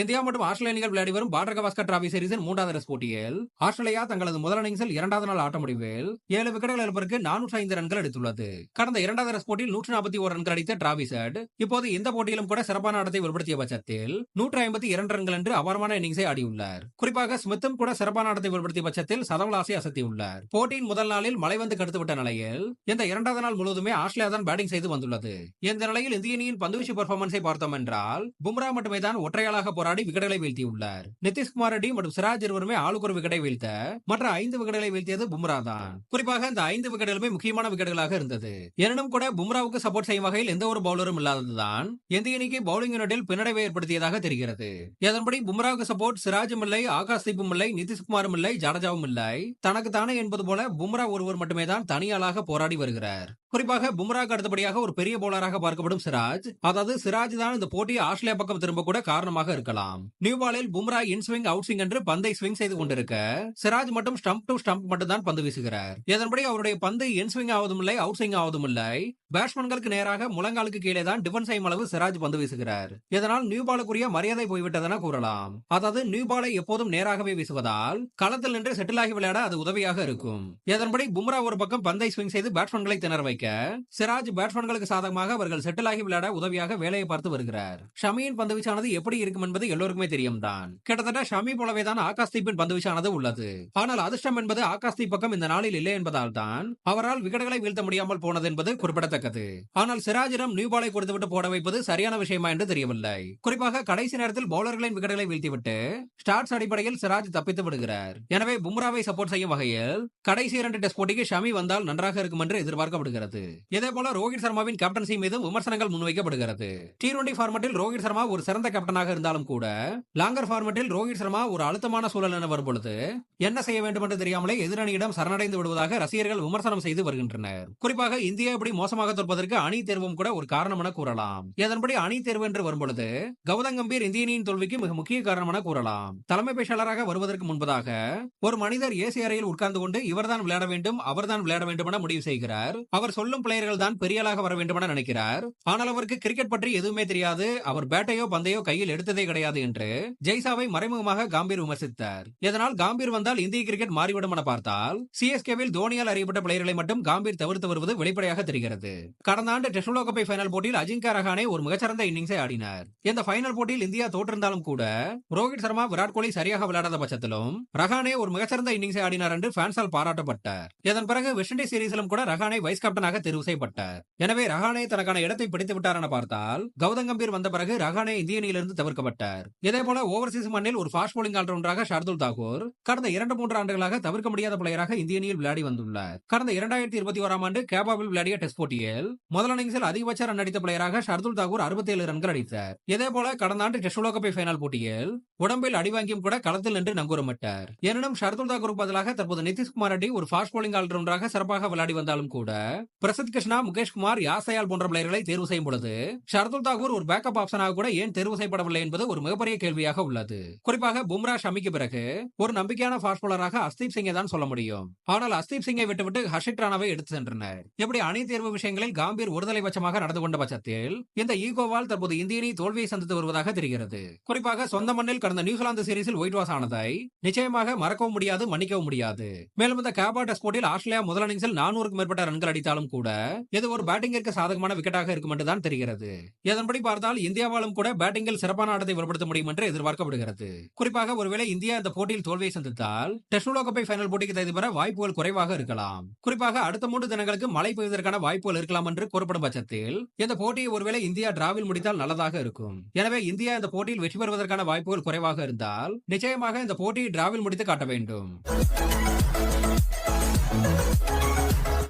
India மற்றும் ஆஸ்திரேலிய அணிகள் விளையாடி வரும் பார்டர் கவாஸ்கர் டிராவி சீரிஸின் மூன்றாவது டெஸ்ட் போட்டியில் ஆஸ்திரேலியா தங்களது முதல் இன்னிங்ஸில் இரண்டாவது நாள் ஆட்ட முடிவில் ஏழு விக்கெட்டுகள் இழப்பிற்கு நானூற்றி ஐந்து ரன்கள் எடுத்துள்ளது. கடந்த இரண்டாவது டெஸ்ட் போட்டியில் நூற்றி நாற்பத்தி ஒரு ரன்கள் அடித்த டிராவிசட் இப்போது இந்த போட்டியிலும் கூட சிறப்பான ஆட்டத்தை வெளிப்படுத்திய பட்சத்தில் நூற்றி ஐம்பத்தி இரண்டு ரன்கள் என்று அபாரமான இன்னிங்ஸை ஆடியுள்ளார். குறிப்பாக ஸ்மித்தும் கூட சிறப்பான ஆட்டத்தை வெளிப்படுத்திய பட்சத்தில் சதவலாசை அசத்தியுள்ளார். போட்டியின் முதல் நாளில் மழை வந்து கடுத்துவிட்ட நிலையில் இந்த இரண்டாவது நாள் முழுவதுமே ஆஸ்திரேலியா தான் பேட்டிங் செய்து வந்துள்ளது. இந்த நிலையில் இந்திய அணியின் பந்துவீச்சு பெர்ஃபார்மன்ஸை பார்த்தோம் என்றால் பும்ரா மட்டுமே தான் ஒற்றையாளாக போற போராடி விக்கெட்டுகளை வீழ்த்தியுள்ளார். நிதிஷ்குமார் ரெட்டி மற்றும் சிராஜ் இருவருமே ஆளுக்கு ஒரு விக்கெட்டை வீழ்த்த மற்ற ஐந்து விக்கெட்டுகளை வீழ்த்தியது பும்ரா தான். குறிப்பாக இந்த ஐந்து விக்கெட்டுகளுமே முக்கியமான விக்கெட்டுகளாக இருந்தது. எனினும் கூட பும்ராவுக்கு சப்போர்ட் செய்யும் வகையில் எந்த ஒரு பவுலரும் இல்லாததுதான் இந்திய அணிக்கு பவுலிங் யூனிட்டில் பின்னடைவை ஏற்படுத்தியதாக தெரிகிறது. இதன்படி பும்ராவுக்கு சப்போர்ட் சிராஜும் இல்லை ஆகாஷ்தீப்பும் இல்லை நிதிஷ்குமாரும் இல்லை ஜடேஜாவும் இல்லை. தனக்கு தானே என்பது போல பும்ரா ஒருவர் மட்டுமே தான் தனியாளாக போராடி வருகிறார். குறிப்பாக பும்ராக்கு அடுத்தபடியாக ஒரு பெரிய போலராக பார்க்கப்படும் சிராஜ். அதாவது சிராஜ் தான் இந்த போட்டியை ஆஸ்திரேலியா பக்கம் திரும்ப கூட காரணமாக இருக்கலாம். நியூ பாலில் பும்ரா இன் ஸ்விங் அவுட் ஸ்விங் என்று பந்தை ஸ்விங் செய்து கொண்டிருக்க சிராஜ் மட்டும் ஸ்டம்ப் டு ஸ்டம்ப் மட்டும் தான் பந்து வீசுகிறார். இதன்படி அவருடைய பந்து இன் ஸ்விங் ஆவதும் இல்லை அவுட் ஸ்விங் ஆவதும் இல்லை. பேட்ஸ்மேன்களுக்கு நேராக முழங்காலுக்கு கீழே தான் டிஃபன் செய்யும் அளவு சிராஜ் பந்து வீசுகிறார். இதனால் நியூ பாலுக்குரிய மரியாதை போய்விட்டதென கூறலாம். அதாவது நியூ பாலை எப்போதும் நேராகவே வீசுவதால் களத்தில் நின்று செட்டில் ஆகி விளையாட அது உதவியாக இருக்கும். இதன்படி பும்ரா ஒரு பக்கம் பந்தை ஸ்விங் செய்து பேட்ஸ்மேன்களை திணற வைக்க சிராஜ் பேட்ஸ்மேன்களுக்கு சாதகமாக அவர்கள் செட்டில் ஆகி விளையாட உதவியாக வேலையை பார்த்து வருகிறார். ஷமியின் பந்து வீச்சானது எப்படி இருக்கும் என்பது எல்லோருக்குமே தெரியும் தான். கிட்டத்தட்ட ஷமி போலவே தான் ஆகாஷ் தீப்பின் பந்து வீச்சானது உள்ளது. ஆனால் அதிர்ஷ்டம் என்பது ஆகாஷ் பக்கம் இந்த நாளில் இல்லை என்பதால் தான் அவரால் விக்கெட்டுகளை வீழ்த்த முடியாமல் போனது என்பது குறிப்பிடத்தக்கது. ஆனால் சிராஜிடம் நியூ பாலை கொடுத்துவிட்டு போட வைப்பது சரியான விஷயமா என்று தெரியவில்லை. குறிப்பாக கடைசி நேரத்தில் பவுலர்களின் விக்கெட்டுகளை வீழ்த்திவிட்டு ஸ்டார்ட்ஸ் அடிப்படையில் சிராஜ் தப்பித்து விடுகிறார். எனவே பும்ராவை சப்போர்ட் செய்யும் வகையில் கடைசி இரண்டு டெஸ்ட் போட்டிக்கு ஷமி வந்தால் நன்றாக இருக்கும் என்று எதிர்பார்க்கப்படுகிறது. வருகிறது இதே போல ரோஹித் சர்மாவின் கேப்டன்சி மீது விமர்சனங்கள் முன்வைக்கப்படுகிறது. டி டுவெண்டி ஃபார்மட்டில் ரோஹித் சர்மா ஒரு சிறந்த கேப்டனாக இருந்தாலும் கூட லாங்கர் ஃபார்மட்டில் ரோஹித் சர்மா ஒரு அழுத்தமான சூழல் என வரும் பொழுது என்ன செய்ய வேண்டும் என்று தெரியாமலே எதிரணியிடம் சரணடைந்து விடுவதாக ரசிகர்கள் விமர்சனம் செய்து வருகின்றனர். குறிப்பாக இந்தியா இப்படி மோசமாக தோற்பதற்கு அணி தேர்வும் கூட ஒரு காரணம் என கூறலாம். இதன்படி அணி தேர்வு என்று வரும்பொழுது கௌதம் கம்பீர் இந்திய அணியின் தோல்விக்கு மிக முக்கிய காரணம் என கூறலாம். தலைமை பேச்சாளராக வருவதற்கு முன்பதாக ஒரு மனிதர் ஏசி அறையில் உட்கார்ந்து கொண்டு இவர்தான் விளையாட வேண்டும் அவர்தான் விளையாட வேண்டும் என முடிவு செய்கிறார். அவர் சொல்லும் பிளேயர்கள் தான் பெரியாளாக வர வேண்டும் என நினைக்கிறார். ஆனால் அவருக்கு கிரிக்கெட் பற்றி எதுவுமே தெரியாது. அவர் பேட்டையோ பந்தையோ கையில் எடுத்ததே கிடையாது என்று ஜெய்சாவை மறைமுகமாக காம்பீர் விமர்சித்தார். இதனால் காம்பீர் வந்தால் இந்திய கிரிக்கெட் மாறிவிடும் என பார்த்தால் சிஎஸ்கேவில் தோனியால் அறியப்பட்ட பிளேயர்களை மட்டும் காம்பீர் தவிர்த்து வருவது வெளிப்படையாக தெரிகிறது. கடந்த ஆண்டு டெஸ்ட் உலகக்கோப்பை ஃபைனல் போட்டியில் அஜிங்கா ரஹானே ஒரு மிகச்சிறந்த இன்னிங்ஸை ஆடினார். இந்த ஃபைனல் போட்டியில் இந்தியா தோற்றிருந்தாலும் கூட ரோஹித் சர்மா விராட் கோலி சரியாக விளையாடாத பட்சத்திலும் ரஹானே ஒரு மிகச்சிறந்த இன்னிங்ஸை ஆடினார் என்று ஃபேன்ஸால் பாராட்டப்பட்டார். இதன் பிறகு வெஸ்ட் இண்டீஸ் சீரீஸிலும் கூட ரஹானே வைஸ் கேப்டனாக தெரிவு செய்யப்பட்டார். எனவே ரஹானே தனக்கான இடத்தை பிடித்து விட்டார் என பார்த்தால் கௌதம் கம்பீர் வந்த பிறகு ரஹானே இந்திய அணியிலிருந்து தவிர்க்கப்பட்டார். இதே போல ஓவர்சீஸ் மண்ணில் ஒரு ஃபாஸ்ட் போலிங் ஆல்ரவுண்டராக ஷர்துல் தாகூர் கடந்த இரண்டு மூன்று ஆண்டுகளாக தவிர்க்க முடியாத பிளேயராக இந்திய அணியில் விளையாடி வந்துள்ளார். கடந்த இரண்டாயிரத்தி இருபத்தி ஓராம் ஆண்டு கேபாவில் விளையாடிய டெஸ்ட் போட்டியில் முதல் இன்னிங்ஸில் அதிகபட்ச ரன் அடித்த பிளேயராக ஷர்துல் தாகூர் அறுபத்தி ஏழு ரன்கள் அடித்தார். இதே போல கடந்த ஆண்டு டெஸ்ட் உலகப்பை ஃபைனல் போட்டியில் உடம்பில் அடிவாங்கியும் கூட களத்தில் நின்று நங்கூரமிட்டார். எனினும் ஷர்துல் தாக்கூருக்கு பதிலாக தற்போது நிதிஷ்குமார் ரெட்டி ஒரு ஃபாஸ்ட் போலிங் ஆல்ரவுண்டராக சிறப்பாக விளையாடி வந்தாலும் கூட பிரசித் கிருஷ்ணா முகேஷ் குமார் போன்ற பிளேயர்களை தேர்வு செய்யும் பொழுது ஷர்துல் தாகூர் ஒரு பேக்கப் ஆப்ஷனாக கூட ஏன் தேர்வு செய்யப்படவில்லை என்பது ஒரு மிகப்பெரிய கேள்வியாக உள்ளது. குறிப்பாக பும்ரா ஷமிக்கு பிறகு ஒரு நம்பிக்கையான ஃபாஸ்ட் போலராக அஸ்தீப் சிங்கை தான் சொல்ல முடியும். ஆனால் அஸ்தீப் சிங்கை விட்டுவிட்டு ஹர்ஷித் ராணாவை எடுத்து சென்றனர். இப்படி அணி தேர்வு விஷயங்களில் காம்பீர் ஒருதலை பட்சமாக நடந்து கொண்ட பட்சத்தில் இந்த ஈகோவால் தற்போது இந்திய அணி தோல்வியை சந்தித்து வருவதாக தெரிகிறது. குறிப்பாக சொந்த மண்ணில் கடந்த நியூசிலாந்து சீரீஸில் ஒயிட் வாஷ் ஆனதை நிச்சயமாக மறக்கவும் முடியாது மன்னிக்கவும் முடியாது. மேலும் இந்த கேபா டெஸ்ட் போட்டியில் ஆஸ்திரேலியா முதல் இன்னிங்ஸில் நானூறுக்கும் மேற்பட்ட ரன்கள் அடித்தாலும் கூட இது ஒரு பேட்டிங்கிற்கு சாதகமான விக்கெட்டாக இருக்கும் என்று தான் தெரிகிறது. இதன்படி பார்த்தால் இந்தியாவாலும் கூட பேட்டிங்கில் சிறப்பான ஆட்டத்தை வெளிப்படுத்த முடியும் என்று எதிர்பார்க்கப்படுகிறது. குறிப்பாக ஒருவேளை இந்தியா இந்த போட்டியில் தோல்வியை சந்தித்தால் டெஸ்ட் உலகக்கோப்பை ஃபைனல் போட்டிக்கு தகுதி பெற வாய்ப்புகள் குறைவாக இருக்கலாம். குறிப்பாக அடுத்த மூன்று தினங்களுக்கு மழை பெய்வதற்கான வாய்ப்புகள் இருக்கலாம் என்று கூறப்படும் பட்சத்தில் இந்த போட்டியை ஒருவேளை இந்தியா டிராவில் முடித்தால் நல்லதாக இருக்கும். எனவே இந்தியா இந்த போட்டியில் வெற்றி பெறுவதற்கான வாய்ப்புகள் குறைவாக இருந்தால் நிச்சயமாக இந்த போட்டியை டிராவில் முடித்து காட்ட வேண்டும்.